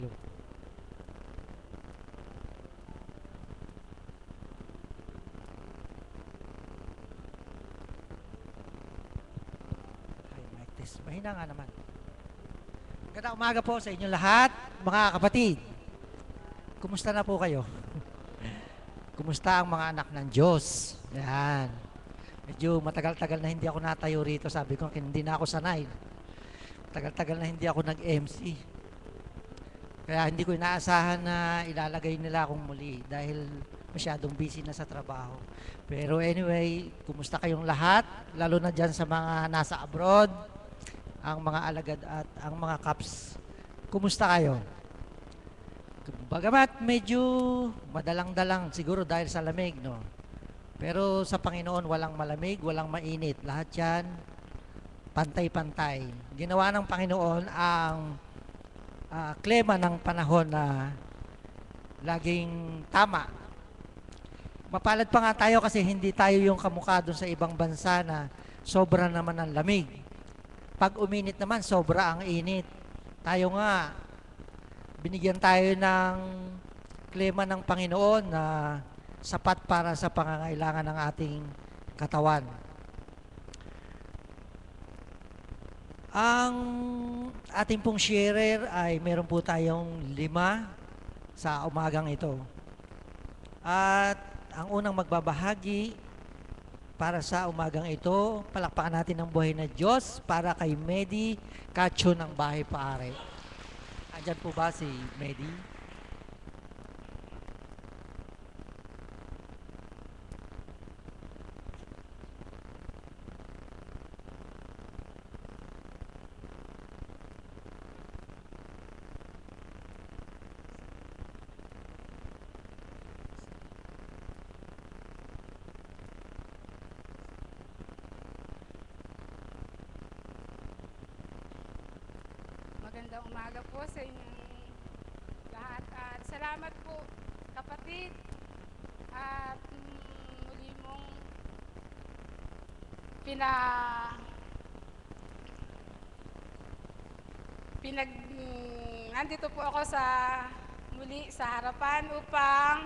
Hello. Hi, mic test. Mahina nga naman. Ganda umaga po sa inyo lahat, mga kapatid. Kumusta na po kayo? Kumusta ang mga anak ng Diyos? Yan. Medyo matagal-tagal na hindi ako natayo rito. Sabi ko, hindi na ako sanay. Tagal-tagal na hindi ako nag-MC. Kaya hindi ko inaasahan na ilalagay nila akong muli dahil masyadong busy na sa trabaho. Pero anyway, kumusta kayong lahat? Lalo na dyan sa mga nasa abroad, ang mga alagad at ang mga caps. Kumusta kayo? Bagamat medyo madalang-dalang siguro dahil sa lamig, no? Pero sa Panginoon, walang malamig, walang mainit. Lahat yan, pantay-pantay. Ginawa ng Panginoon ang ah, klema ng panahon na laging tama. Mapalad pa nga tayo kasi hindi tayo yung kamukha doon sa ibang bansa na sobra naman ang lamig. Pag uminit naman, sobra ang init. Tayo nga, binigyan tayo ng klema ng Panginoon na sapat para sa pangangailangan ng ating katawan. Ang ating pong sharer ay meron po tayong lima sa umagang ito. At ang unang magbabahagi para sa umagang ito, palakpakan natin ang buhay na Diyos para kay Medi Cacho ng Bahay Paare. Andyan po ba si Medi? Magandang umaga po sa inyong lahat. At salamat po kapatid. At muli mong pina pinag nandito po ako sa muli sa harapan upang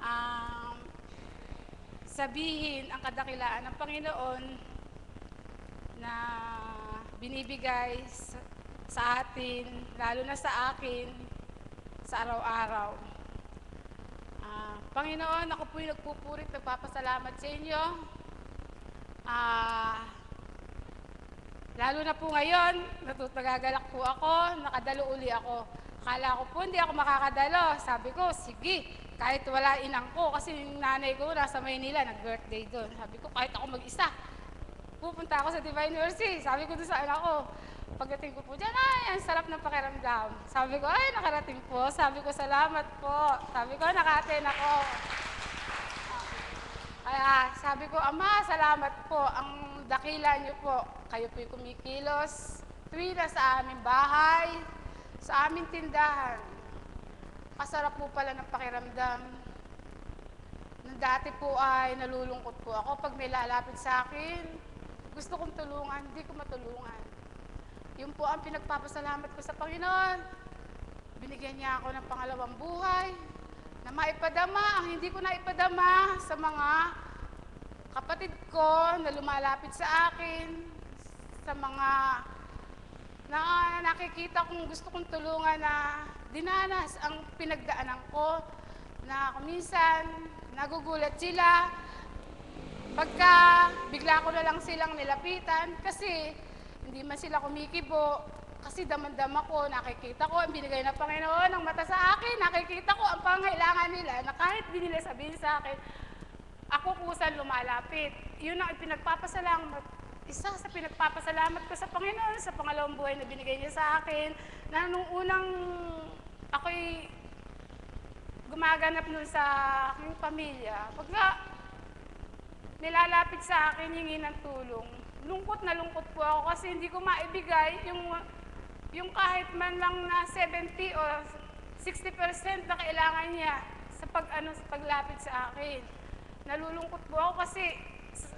um, sabihin ang kadakilaan ng Panginoon na binibigay sa, atin, lalo na sa akin, sa araw-araw. Ah, Panginoon, ako po'y nagpupurit, nagpapasalamat sa inyo. Ah, lalo na po ngayon, natutagagalak po ako, nakadalo uli ako. Akala ko po hindi ako makakadalo. Sabi ko, sige, kahit wala inang ko, kasi yung nanay ko nasa Maynila, nag-birthday doon. Sabi ko, kahit ako mag-isa, pupunta ako sa Divine Mercy. Sabi ko doon sa anak ko, pagdating ko po dyan, ay, ang sarap ng pakiramdam. Sabi ko, ay, nakarating po. Sabi ko, salamat po. Sabi ko, naka-attend ako. Kaya sabi ko, Ama, salamat po. Ang dakila niyo po. Kayo po'y kumikilos. Tuwi na sa aming bahay, sa aming tindahan. Kasarap po pala ng pakiramdam. Nung dati po ay nalulungkot po ako pag may lalapit sa akin. Gusto kong tulungan, hindi ko matulungan. Yun po ang pinagpapasalamat ko sa Panginoon. Binigyan niya ako ng pangalawang buhay na maipadama ang hindi ko na ipadama sa mga kapatid ko na lumalapit sa akin, sa mga na nakikita kong gusto kong tulungan na dinanas ang pinagdaanan ko na kuminsan nagugulat sila pagka bigla ko na lang silang nilapitan kasi hindi man sila kumikibo kasi damandama ko, nakikita ko ang binigay ng Panginoon ng mata sa akin, nakikita ko ang pangailangan nila na kahit di nila sabihin sa akin, ako kusan lumalapit. Yun ang pinagpapasalamat, isa sa pinagpapasalamat ko sa Panginoon sa pangalawang buhay na binigay niya sa akin, na nung unang ako'y gumaganap nun sa aking pamilya, pagka nilalapit sa akin, hingi ng tulong. Lungkot na lungkot po ako kasi hindi ko maibigay yung, yung kahit man lang na 70 o 60% na kailangan niya sa pag ano sa paglapit sa akin. Nalulungkot po ako kasi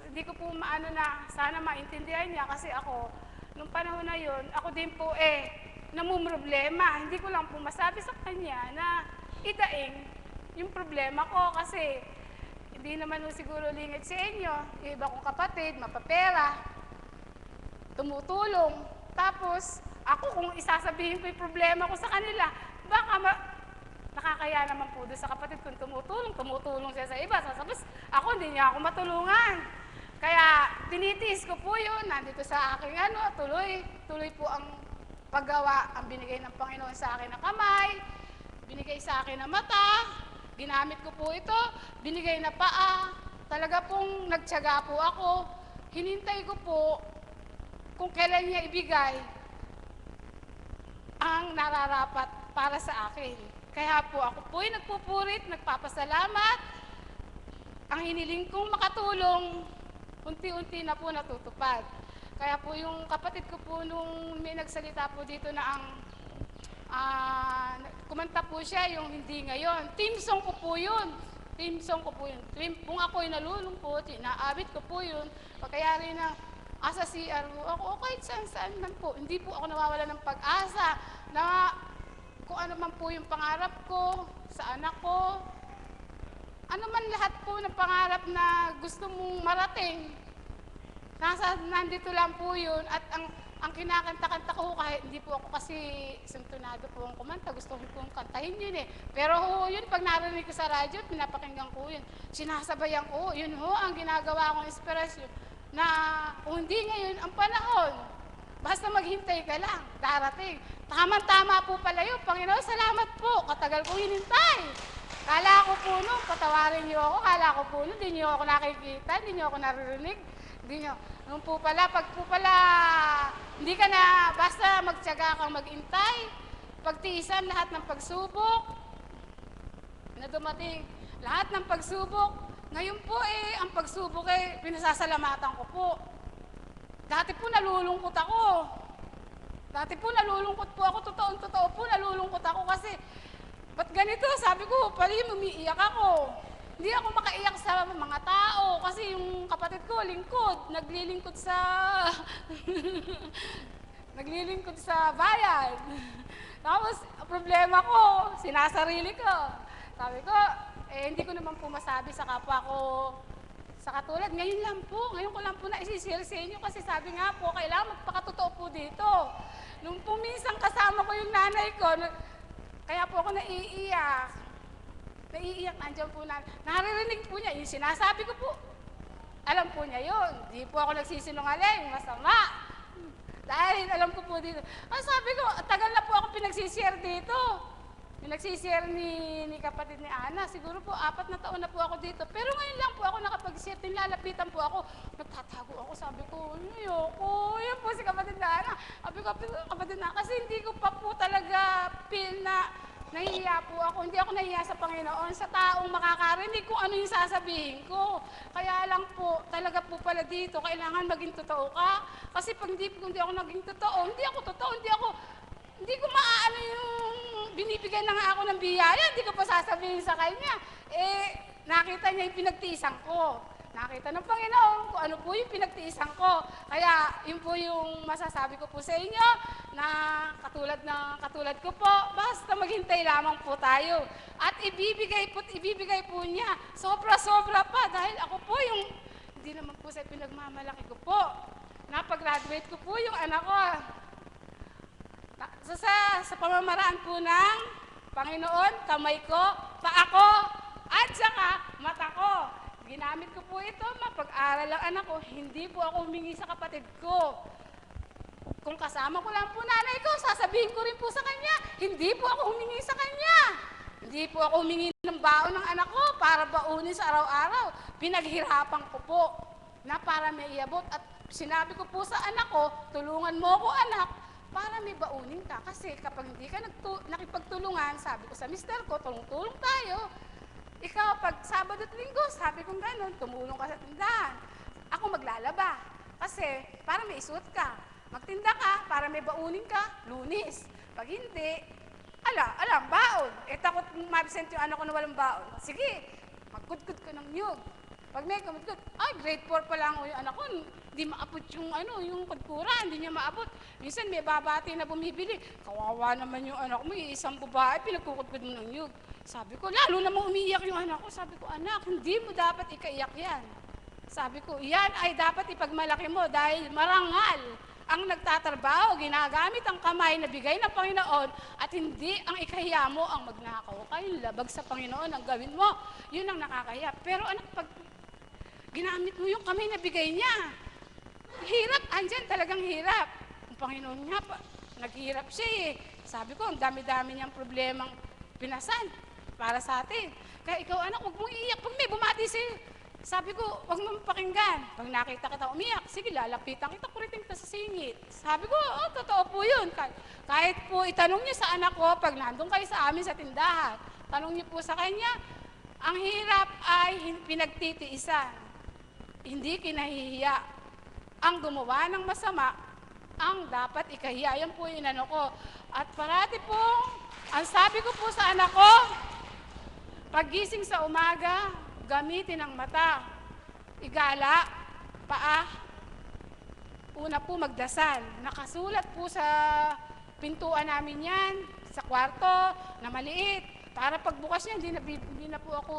hindi ko po maano na sana maintindihan niya kasi ako nung panahon na yon ako din po eh namumroblema. Hindi ko lang po masabi sa kanya na idaing yung problema ko kasi hindi naman siguro lingit sa inyo. Iba kong kapatid, mapapera, tumutulong. Tapos, ako kung isasabihin ko yung problema ko sa kanila, baka ma- nakakaya naman po doon sa kapatid kong tumutulong, tumutulong siya sa iba. Tapos, ako hindi niya ako matulungan. Kaya, tinitiis ko po yun, nandito sa aking ano, tuloy, tuloy po ang paggawa, ang binigay ng Panginoon sa akin ng kamay, binigay sa akin ng mata, ginamit ko po ito, binigay na paa, talaga pong nagtyaga po ako, hinintay ko po kung kailan niya ibigay ang nararapat para sa akin. Kaya po ako po'y nagpupurit, nagpapasalamat. Ang hiniling kong makatulong, unti-unti na po natutupad. Kaya po yung kapatid ko po nung may nagsalita po dito na ang ah, kumanta po siya yung hindi ngayon. Team song ko po yun. Team song ko po yun. Team, kung ako'y nalulungkot, inaabit ko po yun. Pagkayari na asa CR mo ako, o kahit saan saan man po. Hindi po ako nawawala ng pag-asa na kung ano man po yung pangarap ko sa anak ko, ano man lahat po ng pangarap na gusto mong marating, nasa, nandito lang po yun at ang ang kinakanta-kanta ko kahit hindi po ako kasi sintonado po ang kumanta, gusto ko pong kantahin yun eh. Pero ho, yun, pag narinig ko sa radyo, pinapakinggan ko yun. Sinasabayan ko, yun ho, ang ginagawa kong inspirasyon na kung hindi ngayon ang panahon, basta maghintay ka lang, darating. Tama-tama po pala yun. Panginoon, salamat po. Katagal kong hinintay. Kala ko po nung, patawarin niyo ako, kala ko po nung, hindi niyo ako nakikita, hindi niyo ako naririnig. Hindi niyo, nung po pala, pag po pala, hindi ka na, basta magtyaga kang magintay, pagtiisan lahat ng pagsubok, na dumating, lahat ng pagsubok, ngayon po eh, ang pagsubok eh, pinasasalamatan ko po. Dati po nalulungkot ako. Dati po nalulungkot po ako, totoong totoo po nalulungkot ako kasi ba't ganito? Sabi ko, pali umiiyak ako. Hindi ako makaiyak sa mga tao kasi yung kapatid ko, lingkod, naglilingkod sa naglilingkod sa bayan. Tapos, problema ko, sinasarili ko. Sabi ko, eh, hindi ko naman po masabi sa kapwa ko sa katulad. Ngayon lang po, ngayon ko lang po na isishare sa inyo kasi sabi nga po, kailangan magpakatotoo po dito. Nung po minsan kasama ko yung nanay ko, kaya po ako naiiyak. Naiiyak, nandiyan po na. Naririnig po niya, yung sinasabi ko po. Alam po niya yun. Di po ako nagsisinungaling, masama. Dahil alam ko po dito. Ang sabi ko, tagal na po ako pinagsishare dito. Pinagsishare ni, ni kapatid ni Ana. Siguro po, apat na taon na po ako dito. Pero ngayon lang po ako nakapag-share. Tinlalapitan po ako. Nagtatago ako. Sabi ko, ayoko. Yan po si kapatid na Ana. Sabi ko, kapatid na, kasi hindi ko pa po talaga feel na nahihiya po ako. Hindi ako nahihiya sa Panginoon, sa taong makakarinig kung ano yung sasabihin ko. Kaya lang po, talaga po pala dito, kailangan maging totoo ka. Kasi pag hindi, kung hindi ako naging totoo, hindi ako totoo, hindi ako, hindi ko maaano yung binibigyan na nga ako ng biyaya, hindi ko pa sasabihin sa kanya. Eh, nakita niya yung pinagtiisan ko. Nakita ng Panginoon kung ano po yung pinagtiisan ko. Kaya yun po yung masasabi ko po sa inyo na katulad na katulad ko po, basta maghintay lamang po tayo. At ibibigay po, ibibigay po niya. Sobra-sobra pa dahil ako po yung, hindi naman po sa pinagmamalaki ko po. Napag-graduate ko po yung anak ko. Ta- Sa, sa, sa pamamaraan po ng Panginoon, kamay ko, paa ko, at saka mata ko. Ginamit ko po ito, mapag-aral ang anak ko. Hindi po ako humingi sa kapatid ko. Kung kasama ko lang po nanay ko, sasabihin ko rin po sa kanya, hindi po ako humingi sa kanya. Hindi po ako humingi ng baon ng anak ko para baunin sa araw-araw. Pinaghirapan ko po na para may iabot. At sinabi ko po sa anak ko, tulungan mo ako anak, para may baunin ka. Kasi kapag hindi ka nakipagtulungan, sabi ko sa mister ko, tulong-tulong tayo. Ikaw, pag Sabado at Linggo, sabi kong gano'n, tumulong ka sa tindahan. Ako maglalaba. Kasi, para may isuot ka. Magtinda ka, para may baunin ka, lunis. Pag hindi, ala, alam, baon. Eh, takot mabsent yung anak ko na walang baon. Sige, magkudkud ka ng niyog. Pag may kumutkud, ay, grade 4 pa lang yung anak ko, hindi maabot yung ano, yung kudkura, hindi niya maabot. Minsan may babati na bumibili. Kawawa naman yung anak mo, yung isang babae, pinagkukudkod mo ng yug. Sabi ko, lalo namang umiyak yung anak ko. Sabi ko, anak, hindi mo dapat ikaiyak yan. Sabi ko, yan ay dapat ipagmalaki mo dahil marangal ang nagtatrabaho, ginagamit ang kamay na bigay ng Panginoon at hindi ang ikahiya mo ang magnakaw ka. Yung labag sa Panginoon ang gawin mo, yun ang nakakahiya. Pero anak, pag ginamit mo yung kamay na bigay niya, hirap, andyan talagang hirap. Ang Panginoon nga pa, naghihirap siya eh. Sabi ko, ang dami-dami niyang problemang pinasan para sa atin. Kaya ikaw anak, huwag mong iiyak. Pag may bumati sa'yo, sabi ko, huwag mo mapakinggan. Pag nakita kita umiyak, sige, lalapitan kita, kuritin kita sa singit. Sabi ko, oh, totoo po yun. Kahit, po itanong niyo sa anak ko, pag nandun kayo sa amin sa tindahan, tanong niyo po sa kanya, ang hirap ay pinagtitiisan. Hindi kinahihiya. Ang gumawa ng masama, ang dapat ikahiya. Yan po yung ano ko. At parati po, ang sabi ko po sa anak ko, Pagising sa umaga, gamitin ang mata. Igala, paa. Una po magdasal. Nakasulat po sa pintuan namin yan, sa kwarto, na maliit. Para pagbukas niya, hindi na, hindi na po ako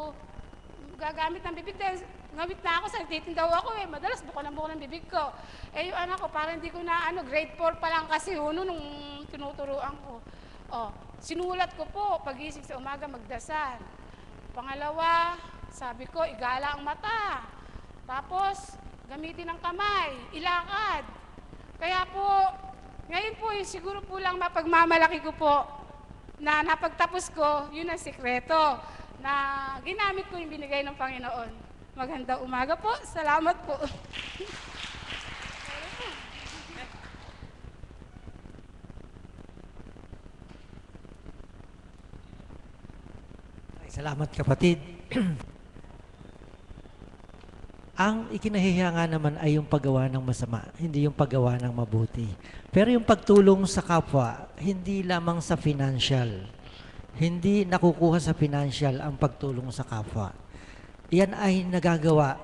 gagamit ng bibig dahil ngawit na ako, salititin daw ako eh. Madalas buko ng buko ng bibig ko. Eh yung anak ko, parang hindi ko na ano, grade 4 pa lang kasi uno nung tinuturuan ko. Oh, sinulat ko po, pagising sa umaga magdasal. Pangalawa, sabi ko, igala ang mata. Tapos, gamitin ang kamay, ilakad. Kaya po, ngayon po, yung siguro po lang mapagmamalaki ko po na napagtapos ko, yun ang sikreto na ginamit ko yung binigay ng Panginoon. Magandang umaga po. Salamat po. Salamat kapatid. Ang ikinahihiya nga naman ay yung paggawa ng masama, hindi yung paggawa ng mabuti. Pero yung pagtulong sa kapwa, hindi lamang sa financial. Hindi nakukuha sa financial ang pagtulong sa kapwa. Yan ay nagagawa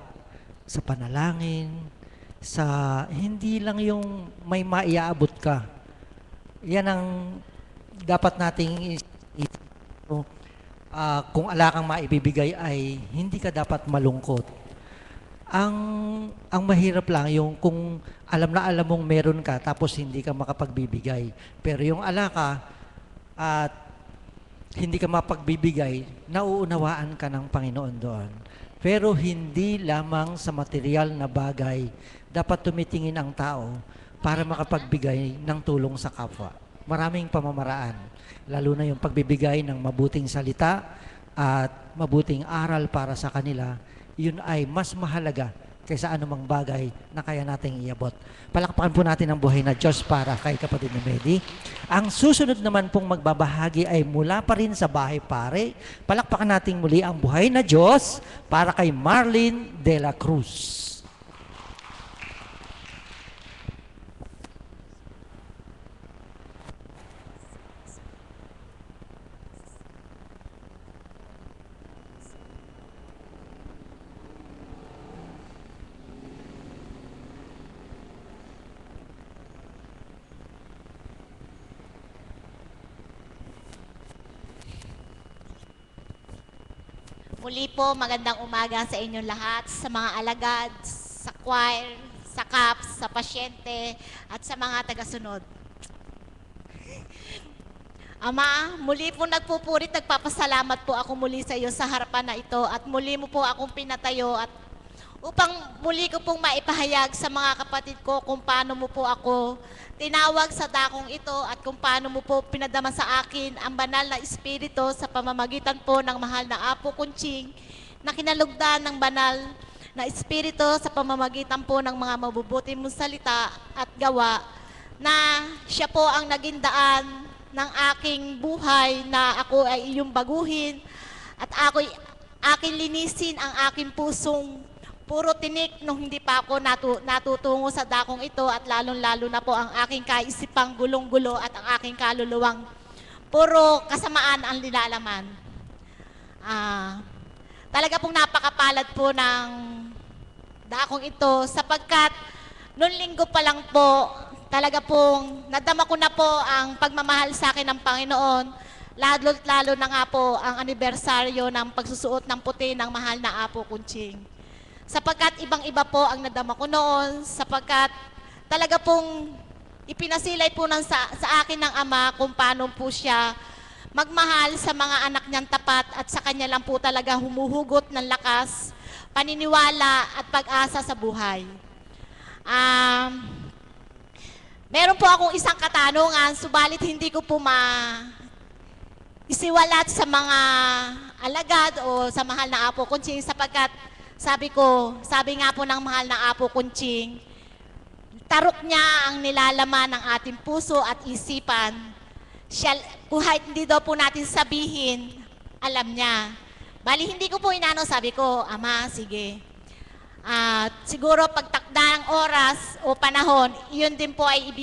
sa panalangin, sa hindi lang yung may maiaabot ka. Yan ang dapat nating is- ah, kung ala kang maibibigay ay hindi ka dapat malungkot. Ang ang mahirap lang yung kung alam na alam mong meron ka tapos hindi ka makapagbibigay. Pero yung ala ka at hindi ka mapagbibigay, nauunawaan ka ng Panginoon doon. Pero hindi lamang sa material na bagay dapat tumitingin ang tao para makapagbigay ng tulong sa kapwa. Maraming pamamaraan, lalo na yung pagbibigay ng mabuting salita at mabuting aral para sa kanila, yun ay mas mahalaga kaysa anumang bagay na kaya nating iabot. Palakpakan po natin ang buhay na Diyos para kay kapatid na Medi. Ang susunod naman pong magbabahagi ay mula pa rin sa bahay pare. Palakpakan natin muli ang buhay na Diyos para kay Marlene de la Cruz. Muli po, magandang umaga sa inyong lahat, sa mga alagad, sa choir, sa CAPS, sa pasyente, at sa mga tagasunod. Ama, muli po nagpupurit, nagpapasalamat po ako muli sa iyo sa harapan na ito at muli mo po akong pinatayo at upang muli ko pong maipahayag sa mga kapatid ko kung paano mo po ako tinawag sa dakong ito at kung paano mo po pinadama sa akin ang banal na espiritu sa pamamagitan po ng mahal na Apo Kunching na kinalugdan ng banal na espiritu sa pamamagitan po ng mga mabubuti mong salita at gawa na siya po ang naging daan ng aking buhay na ako ay iyong baguhin at ako'y aking linisin ang aking pusong puro tinik nung hindi pa ako natu- natutungo sa dakong ito at lalong-lalo na po ang aking kaisipang gulong-gulo at ang aking kaluluwang puro kasamaan ang nilalaman. Ah, talaga pong napakapalad po ng dakong ito sapagkat noong linggo pa lang po, talaga pong nadama ko na po ang pagmamahal sa akin ng Panginoon. Lalo't lalo na nga po ang anibersaryo ng pagsusuot ng puti ng mahal na Apo Kunching. Sapagkat ibang-iba po ang nadama ko noon, sapagkat talaga pong ipinasilay po ng sa, sa akin ng Ama kung paano po siya magmahal sa mga anak niyang tapat at sa kanya lang po talaga humuhugot ng lakas, paniniwala at pag-asa sa buhay. Um, meron po akong isang katanungan, subalit hindi ko po ma isiwalat sa mga alagad o sa mahal na Apo Kunching sapagkat sabi ko, sabi nga po ng mahal na Apo Kunching, tarok niya ang nilalaman ng ating puso at isipan. Siya, kahit hindi daw po natin sabihin, alam niya. Bali, hindi ko po inano, sabi ko, Ama, sige. At siguro pagtakda ng oras o panahon, iyon din po ay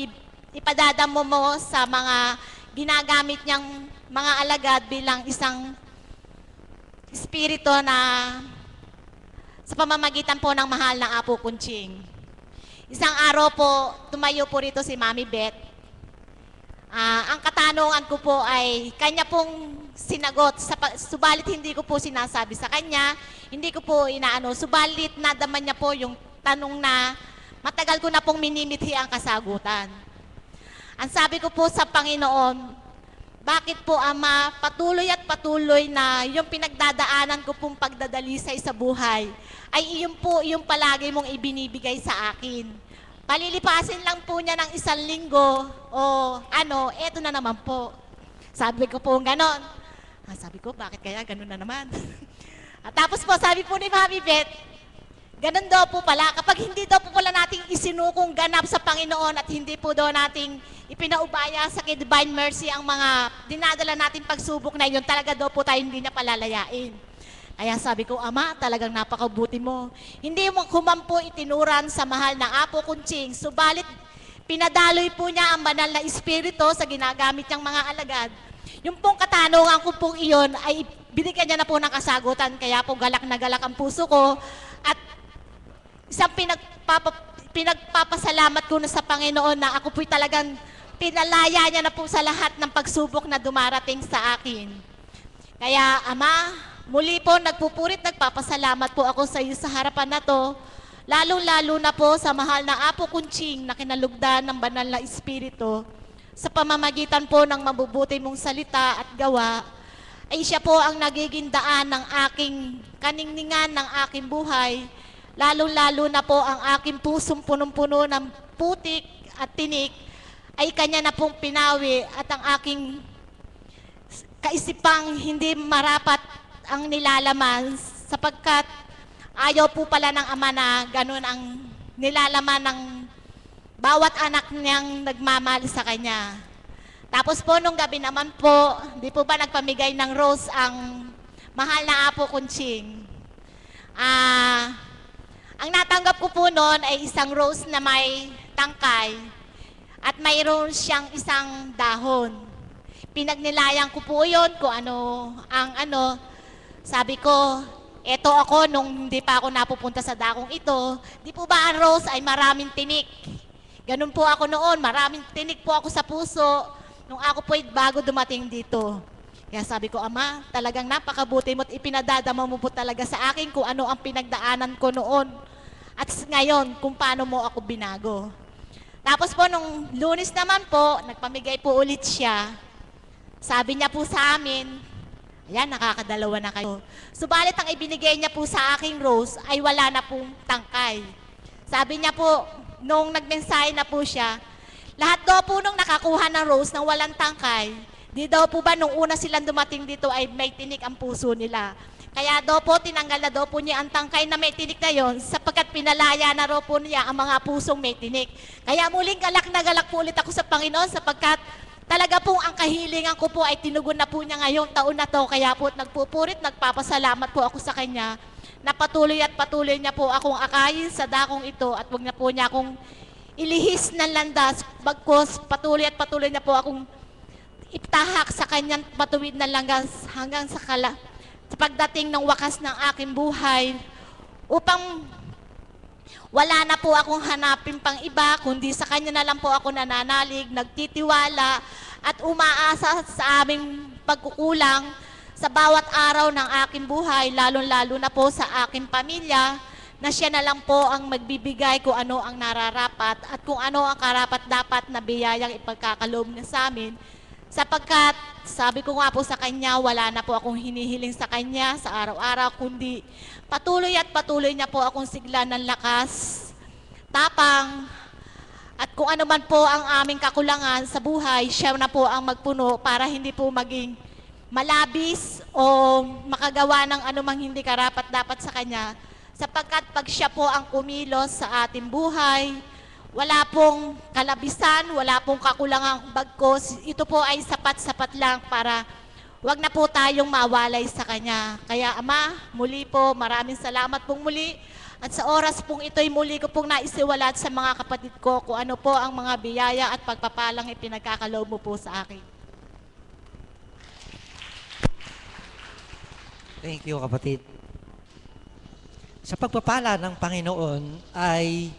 ipadadamo mo sa mga ginagamit niyang mga alagad bilang isang espiritu na sa pamamagitan po ng mahal na Apo Kunching. Isang araw po, tumayo po rito si Mami Beth. Ah, ang katanungan ko po ay kanya pong sinagot, sa, subalit hindi ko po sinasabi sa kanya, hindi ko po inaano, subalit nadaman niya po yung tanong na matagal ko na pong minimithi ang kasagutan. Ang sabi ko po sa Panginoon, bakit po Ama, patuloy at patuloy na yung pinagdadaanan ko pong pagdadalisay sa buhay, ay iyon po yung palagi mong ibinibigay sa akin. Palilipasin lang po niya ng isang linggo o ano, eto na naman po. Sabi ko po ganon. Ah, sabi ko, bakit kaya ganon na naman? at tapos po, sabi po ni Mami Beth, Ganun daw po pala, kapag hindi daw po pala nating isinukong ganap sa Panginoon at hindi po daw nating ipinaubaya sa Divine Mercy ang mga dinadala nating pagsubok na yun, talaga daw po tayo hindi na palalayain. Kaya sabi ko, Ama, talagang napakabuti mo. Hindi mo kumampo itinuran sa mahal na Apo Kunching, subalit pinadaloy po niya ang banal na espiritu sa ginagamit niyang mga alagad. Yung pong katanungan ko pong iyon ay binigyan niya na po ng kasagutan, kaya po galak na galak ang puso ko at isang pinagpapa, pinagpapasalamat ko na sa Panginoon na ako po'y talagang pinalaya niya na po sa lahat ng pagsubok na dumarating sa akin. Kaya, Ama, muli po nagpupurit, nagpapasalamat po ako sa iyo sa harapan na to, lalong-lalo na po sa mahal na Apo Kunching na kinalugdan ng banal na Espiritu, sa pamamagitan po ng mabubuti mong salita at gawa, ay siya po ang nagiging daan ng aking kaningningan ng aking buhay, lalong-lalo na po ang aking pusong punong-puno ng putik at tinik, ay kanya na pong pinawi at ang aking kaisipang hindi marapat ang nilalaman sapagkat ayaw po pala ng ama na ganun ang nilalaman ng bawat anak niyang nagmamahal sa kanya. Tapos po nung gabi naman po, di po ba nagpamigay ng rose ang mahal na Apo Kunching? Ah, ang natanggap ko po noon ay isang rose na may tangkay at mayroon siyang isang dahon. Pinagnilayan ko po yun kung ano ang ano. Sabi ko, eto ako nung hindi pa ako napupunta sa dakong ito. Di po ba ang rose ay maraming tinik? Ganun po ako noon, maraming tinik po ako sa puso nung ako po bago dumating dito. Kaya sabi ko, Ama, talagang napakabuti mo at ipinadadama mo po talaga sa akin kung ano ang pinagdaanan ko noon. At ngayon, kung paano mo ako binago. Tapos po, nung lunes naman po, nagpamigay po ulit siya. Sabi niya po sa amin, ayan, nakakadalawa na kayo. Subalit ang ibinigay niya po sa aking rose ay wala na pong tangkay. Sabi niya po, nung nagmensahe na po siya, lahat daw po nung nakakuha ng rose ng walang tangkay, di daw po ba nung una silang dumating dito ay may tinik ang puso nila. Kaya daw po, tinanggal na daw po niya ang tangkay na may tinik na yon sapagkat pinalaya na raw po niya ang mga pusong may tinik. Kaya muling galak na galak po ulit ako sa Panginoon sapagkat talaga pong ang kahilingan ko po ay tinugon na po niya ngayong taon na to. Kaya po nagpupurit, nagpapasalamat po ako sa Kanya na patuloy at patuloy niya po akong akayin sa dakong ito at wag na po niya akong ilihis ng landas. Bagkos patuloy at patuloy niya po akong itahak sa kanyang matuwid na langas hanggang sa kala sa pagdating ng wakas ng aking buhay upang Wala na po akong hanapin pang iba, kundi sa Kanya na lang po ako nananalig, nagtitiwala, at umaasa sa aming pagkukulang sa bawat araw ng aking buhay, lalong-lalo na po sa aking pamilya, na siya na lang po ang magbibigay kung ano ang nararapat at kung ano ang karapat-dapat na biyayang ipagkakaloob niya sa amin. Sapagkat, sabi ko nga po sa kanya, wala na po akong hinihiling sa kanya sa araw-araw, kundi patuloy at patuloy niya po akong sigla ng lakas, tapang, at kung ano man po ang aming kakulangan sa buhay, siya na po ang magpuno para hindi po maging malabis o makagawa ng anumang hindi karapat dapat sa kanya. Sapagkat pag siya po ang kumilos sa ating buhay, wala pong kalabisan, wala pong kakulangang bagkos. Ito po ay sapat-sapat lang para wag na po tayong mawalay sa Kanya. Kaya Ama, muli po, maraming salamat pong muli. At sa oras pong ito'y muli ko pong naisiwalat sa mga kapatid ko kung ano po ang mga biyaya at pagpapalang ipinagkakaloob mo po sa akin. Thank you, kapatid. Sa pagpapala ng Panginoon ay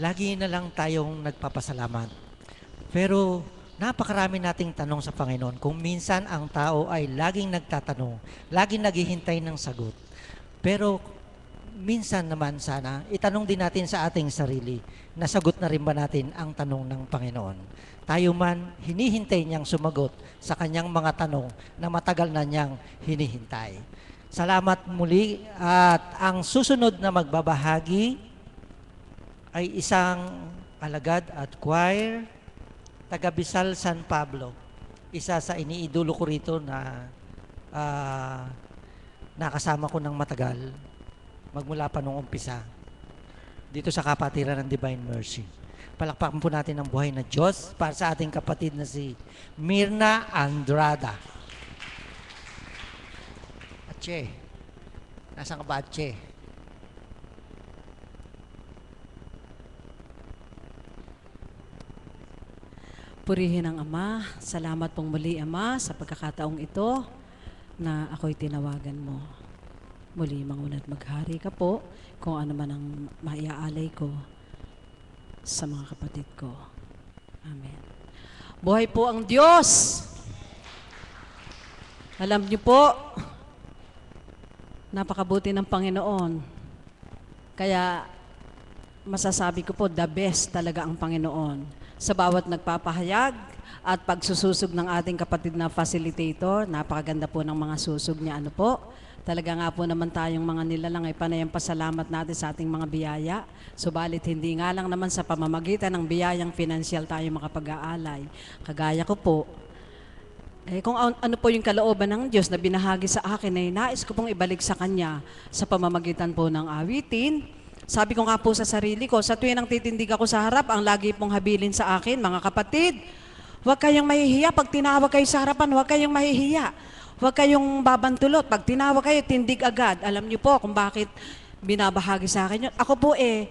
lagi na lang tayong nagpapasalamat. Pero napakarami nating tanong sa Panginoon. Kung minsan ang tao ay laging nagtatanong, laging naghihintay ng sagot. Pero minsan naman sana, itanong din natin sa ating sarili, nasagot na rin ba natin ang tanong ng Panginoon? Tayo man, hinihintay niyang sumagot sa kanyang mga tanong na matagal na niyang hinihintay. Salamat muli at ang susunod na magbabahagi ay isang alagad at choir taga Bisal San Pablo. Isa sa iniidolo ko rito na ah, nakasama ko ng matagal magmula pa nung umpisa dito sa kapatiran ng Divine Mercy. Palakpakan po natin ang buhay na Diyos para sa ating kapatid na si Mirna Andrada. Atche. Nasaan ka ba, Atche? Purihin ang Ama. Salamat pong muli, Ama, sa pagkakataong ito na ako'y tinawagan mo. Muli, manguna't maghari ka po kung ano man ang maiaalay ko sa mga kapatid ko. Amen. Buhay po ang Diyos! Alam niyo po, napakabuti ng Panginoon. Kaya masasabi ko po, the best talaga ang Panginoon. Sa bawat nagpapahayag at pagsususog ng ating kapatid na facilitator, napakaganda po ng mga susog niya. Ano po? Talaga nga po naman tayong mga nilalang ay panayang pasalamat natin sa ating mga biyaya. Subalit hindi nga lang naman sa pamamagitan ng biyayang finansyal tayo makapag-aalay. Kagaya ko po, eh, kung an- ano po yung kalooban ng Diyos na binahagi sa akin ay nais ko pong ibalik sa Kanya sa pamamagitan po ng awitin. Sabi ko nga po sa sarili ko, sa tuwing ang titindig ako sa harap, ang lagi pong habilin sa akin, mga kapatid, huwag kayong mahihiya. Pag tinawag kayo sa harapan, huwag kayong mahihiya. Huwag kayong babantulot. Pag tinawag kayo, tindig agad. Alam niyo po kung bakit binabahagi sa akin yun. Ako po eh,